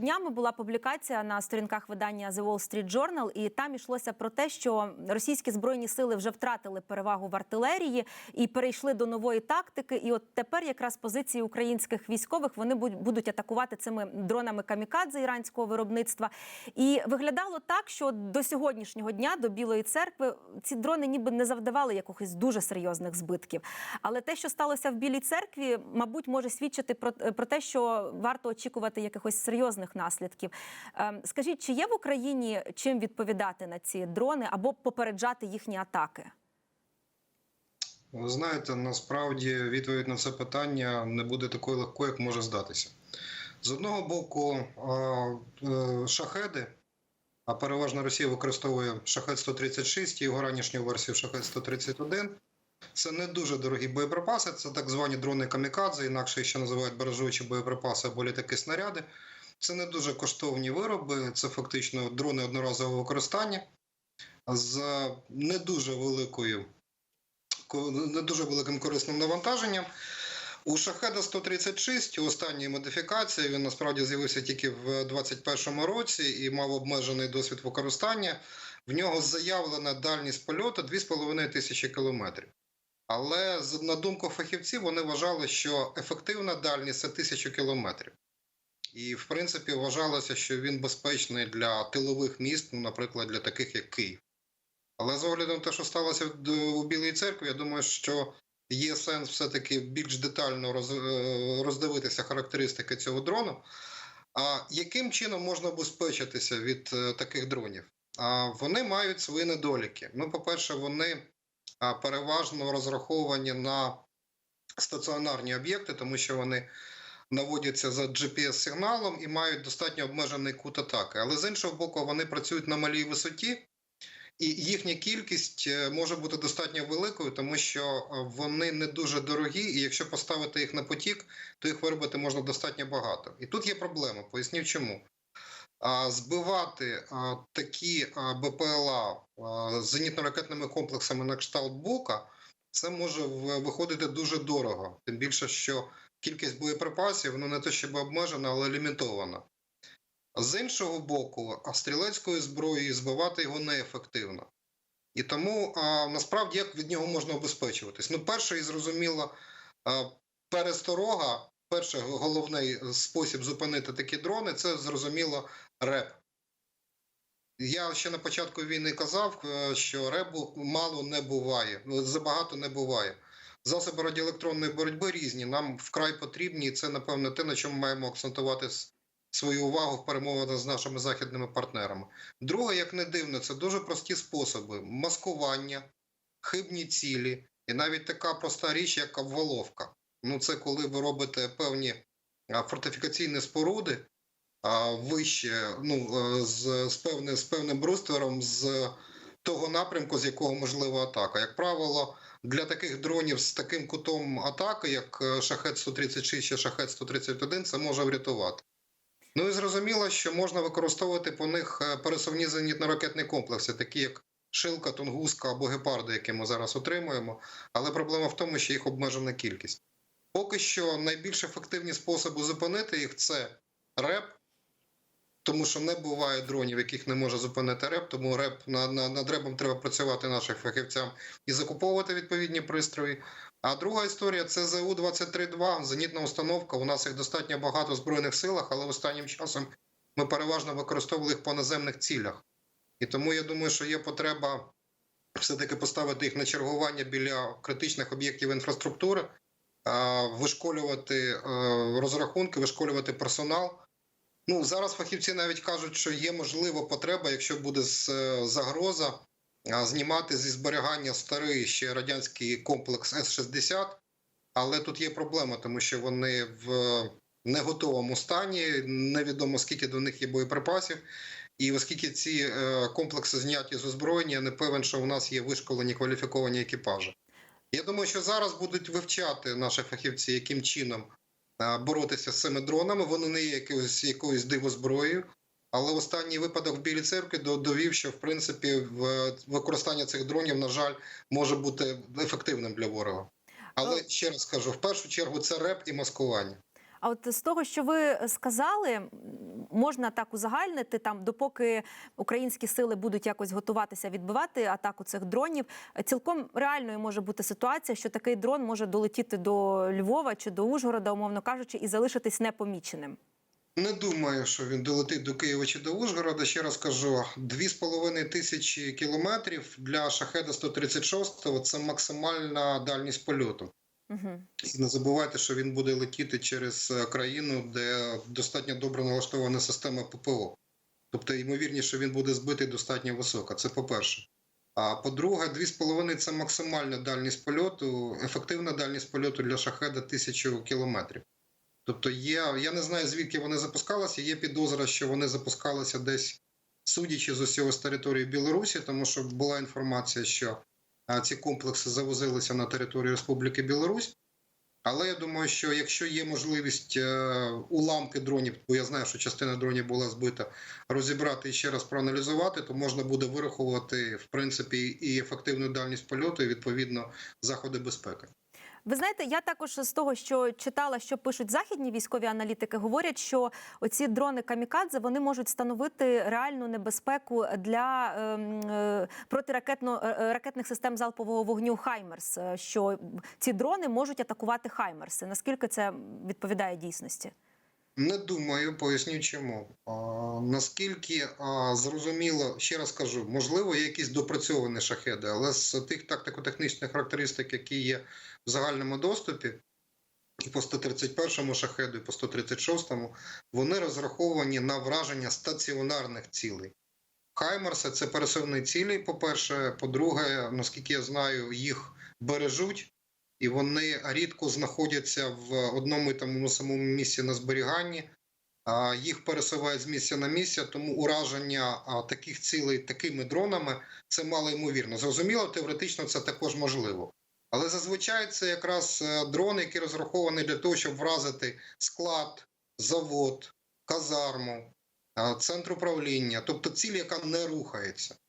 днями була публікація на сторінках видання The Wall Street Journal, і там йшлося про те, що російські збройні сили вже втратили перевагу в артилерії і перейшли до нової тактики. І от тепер якраз позиції українських військових вони будуть атакувати цими дронами камікадзе іранського виробництва. І виглядало так, що до сьогоднішнього дня, до Білої церкви, ці дрони ніби не завдавали якихось дуже серйозних збитків. Але те, що сталося в Білій церкві, мабуть, може свідчити про, про те, що варто очікувати якихось серйозних наслідків. Ем, Скажіть, чи є в Україні чим відповідати на ці дрони або попереджати їхні атаки? Ви знаєте, насправді відповідь на це питання не буде такою легкою, як може здатися. З одного боку, е, шахеди, а переважно Росія використовує шахет 136 і його ранішню версію шахет 131. Це не дуже дорогі боєприпаси, це так звані дрони камікадзе, інакше ще називають баражуючі боєприпаси або літаки снаряди. Це не дуже коштовні вироби, це фактично дрони одноразового використання з не дуже великою не дуже великим корисним навантаженням. У Шахеда 136 у останньої модифікації він насправді з'явився тільки в 2021 році і мав обмежений досвід використання. В нього заявлена дальність польоту 2,5 тисячі кілометрів. Але на думку фахівців вони вважали, що ефективна дальність це тисячу кілометрів. І, в принципі, вважалося, що він безпечний для тилових міст, ну, наприклад, для таких як Київ. Але з огляду на те, що сталося у Білій церкві, я думаю, що є сенс все-таки більш детально е, роздивитися характеристики цього дрону. А яким чином можна обезпечитися від е, таких дронів? А вони мають свої недоліки. Ну, по-перше, вони переважно розраховані на стаціонарні об'єкти, тому що вони наводяться за GPS-сигналом і мають достатньо обмежений кут атаки. Але з іншого боку, вони працюють на малій висоті, і їхня кількість е, може бути достатньо великою, тому що е, вони не дуже дорогі, і якщо поставити їх на потік, то їх виробити можна достатньо багато. І тут є проблема. Поясню чому. Збивати такі БПЛА зенітно-ракетними комплексами на кшталт Бука, це може виходити дуже дорого. Тим більше, що кількість боєприпасів ну не те, щоб обмежена, але лімітована. З іншого боку, а стрілецькою зброєю збивати його неефективно. І тому а, насправді як від нього можна обезпечуватись? Ну, перше і зрозуміло, а, пересторога, перший головний спосіб зупинити такі дрони це зрозуміло реп. Я ще на початку війни казав, е, що ребу мало не буває, ну, забагато не буває. Засоби радіоелектронної боротьби різні, нам вкрай потрібні, і це, напевно, те, на чому маємо акцентувати свою увагу в перемовинах з нашими західними партнерами. Друге, як не дивно, це дуже прості способи: маскування, хибні цілі, і навіть така проста річ, як обваловка. Ну, це коли ви робите певні фортифікаційні споруди вище, ну, е, з, з, певним, з певним бруствером з того напрямку, з якого можлива атака. Як правило, для таких дронів з таким кутом атаки, як е, шахет 136 чи шахет 131, це може врятувати. Ну і зрозуміло, що можна використовувати по них е, пересувні зенітно-ракетні комплекси, такі як Шилка, Тунгуска або Гепарди, які ми зараз отримуємо. Але проблема в тому, що їх обмежена кількість. Поки що найбільш ефективні способи зупинити їх це РЕП, тому що не буває дронів, яких не може зупинити РЕП, тому РЕП над, над, РЕПом треба працювати нашим фахівцям і закуповувати відповідні пристрої. А друга історія це ЗУ-23-2, зенітна установка. У нас їх достатньо багато в Збройних силах, але останнім часом ми переважно використовували їх по наземних цілях. І тому я думаю, що є потреба все-таки поставити їх на чергування біля критичних об'єктів інфраструктури, вишколювати е, розрахунки, вишколювати персонал. Ну, зараз фахівці навіть кажуть, що є можлива потреба, якщо буде е, загроза, знімати зі зберігання старий ще радянський комплекс С-60, але тут є проблема, тому що вони в неготовому стані, невідомо скільки до них є боєприпасів. І оскільки ці е, комплекси зняті з озброєння, я не певен, що у нас є вишколені кваліфіковані екіпажі. Я думаю, що зараз будуть вивчати наші фахівці, яким чином боротися з цими дронами. Вони не є якоюсь, якоюсь дивозброєю. Але останній випадок в Білій церкві до- довів, що в принципі в- використання цих дронів, на жаль, може бути ефективним для ворога. Але ще раз кажу: в першу чергу це реп і маскування. А от з того, що ви сказали, можна так узагальнити там, допоки українські сили будуть якось готуватися відбивати атаку цих дронів. е, Цілком реальною може бути ситуація, що такий дрон може долетіти до Львова чи до Ужгорода, умовно кажучи, і залишитись непоміченим. Не думаю, що він долетить до Києва чи до Ужгорода. Ще раз кажу, 2,5 тисячі кілометрів для шахеда 136 це максимальна дальність польоту. Угу. І не забувайте, що він буде летіти через е, країну, де достатньо добре налаштована система ППО. Тобто, ймовірність, що він буде збитий достатньо висока. Це по-перше. А по-друге, 2,5 це максимальна дальність польоту, ефективна дальність польоту для шахеда 1000 кілометрів. Тобто є, я не знаю, звідки вони запускалися. Є підозра, що вони запускалися десь, судячи з усього з території Білорусі, тому що була інформація, що ці комплекси завозилися на територію Республіки Білорусь. Але я думаю, що якщо є можливість е, уламки дронів, бо я знаю, що частина дронів була збита, розібрати і ще раз проаналізувати, то можна буде вирахувати в принципі і ефективну дальність польоту, і відповідно заходи безпеки. Ви знаєте, я також з того, що читала, що пишуть західні військові аналітики, говорять, що оці дрони камікадзе вони можуть становити реальну небезпеку для ем, е, протиракетно е, ракетних систем залпового вогню Хаймерс. е, Що ці дрони можуть атакувати Хаймерси. Наскільки це відповідає дійсності? Не думаю, поясню чому. А, наскільки а, зрозуміло, ще раз кажу, можливо, є якісь допрацьовані шахеди, але з тих тактико-технічних характеристик, які є в загальному доступі, і по 131 шахеду, і по 136, вони розраховані на враження стаціонарних цілей. Хаймерси це пересувні цілі, по-перше. По-друге, наскільки я знаю, їх бережуть і вони рідко знаходяться в одному і тому самому місці на зберіганні. Їх пересувають з місця на місце, тому ураження таких цілей такими дронами це мало ймовірно. Зрозуміло, теоретично це також можливо. Але зазвичай це якраз е, дрони, які розраховані для того, щоб вразити склад, завод, казарму, центр управління, тобто ціль, яка не рухається.